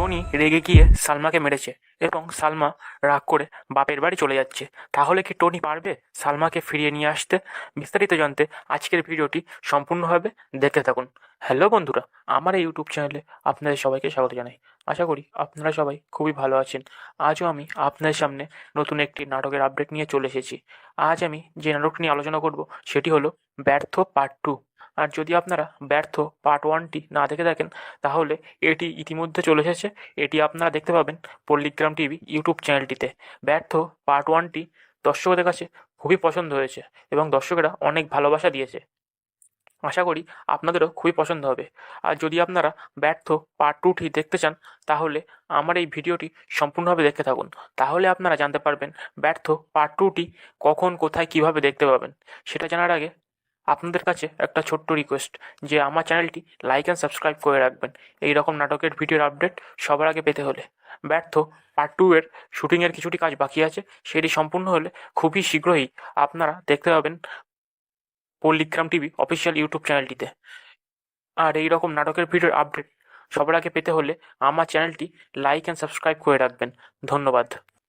Tony রেগে গিয়ে সালমাকে মেরেছে এবং সালমা রাগ করে বাপের বাড়ি চলে যাচ্ছে। তাহলে কি টনি পারবে সালমাকে ফিরিয়ে নিয়ে আসতে? বিস্তারিত জানতে আজকের ভিডিওটি সম্পূর্ণভাবে দেখতে থাকুন। হ্যালো বন্ধুরা, আমার এই ইউটিউব চ্যানেলে আপনাদের সবাইকে স্বাগত জানাই। আশা করি আপনারা সবাই খুবই ভালো আছেন। আজও আমি আপনাদের সামনে নতুন একটি নাটকের আপডেট নিয়ে চলে এসেছি। আজ আমি যে নাটকটি নিয়ে আলোচনা করব সেটি হলো ব্যর্থ পার্ট টু আর যদি আপনারা ব্যর্থ পার্ট ওয়ানটি না দেখে থাকেন, তাহলে এটি ইতিমধ্যে চলে এসেছে। এটি আপনারা দেখতে পাবেন পল্লিগ্রাম টিভি ইউটিউব চ্যানেলটিতে। ব্যর্থ পার্ট ওয়ানটি দর্শকদের কাছে খুবই পছন্দ হয়েছে এবং দর্শকেরা অনেক ভালোবাসা দিয়েছে। আশা করি আপনাদেরও খুবই পছন্দ হবে। আর যদি আপনারা ব্যর্থ পার্ট টুটি দেখতে চান, তাহলে আমার এই ভিডিওটি সম্পূর্ণভাবে দেখতে থাকুন। তাহলে আপনারা জানতে পারবেন ব্যর্থ পার্ট টুটি কখন, কোথায়, কীভাবে দেখতে পাবেন। সেটা জানার আগে আপনাদের কাছে একটা ছোট্ট রিকোয়েস্ট যে আমার চ্যানেলটি লাইক অ্যান্ড সাবস্ক্রাইব করে রাখবেন। এই রকম নাটকের ভিডিওর আপডেট সবার আগে পেতে হলে। ব্যর্থ পার্ট টু এর শুটিংয়ের কিছুটি কাজ বাকি আছে, সেটি সম্পূর্ণ হলে খুবই শীঘ্রই আপনারা দেখতে পাবেন পল্লিগ্রাম টিভি অফিসিয়াল ইউটিউব চ্যানেলটিতে। আর এই রকম নাটকের ভিডিওর আপডেট সবার আগে পেতে হলে আমার চ্যানেলটি লাইক অ্যান্ড সাবস্ক্রাইব করে রাখবেন। ধন্যবাদ।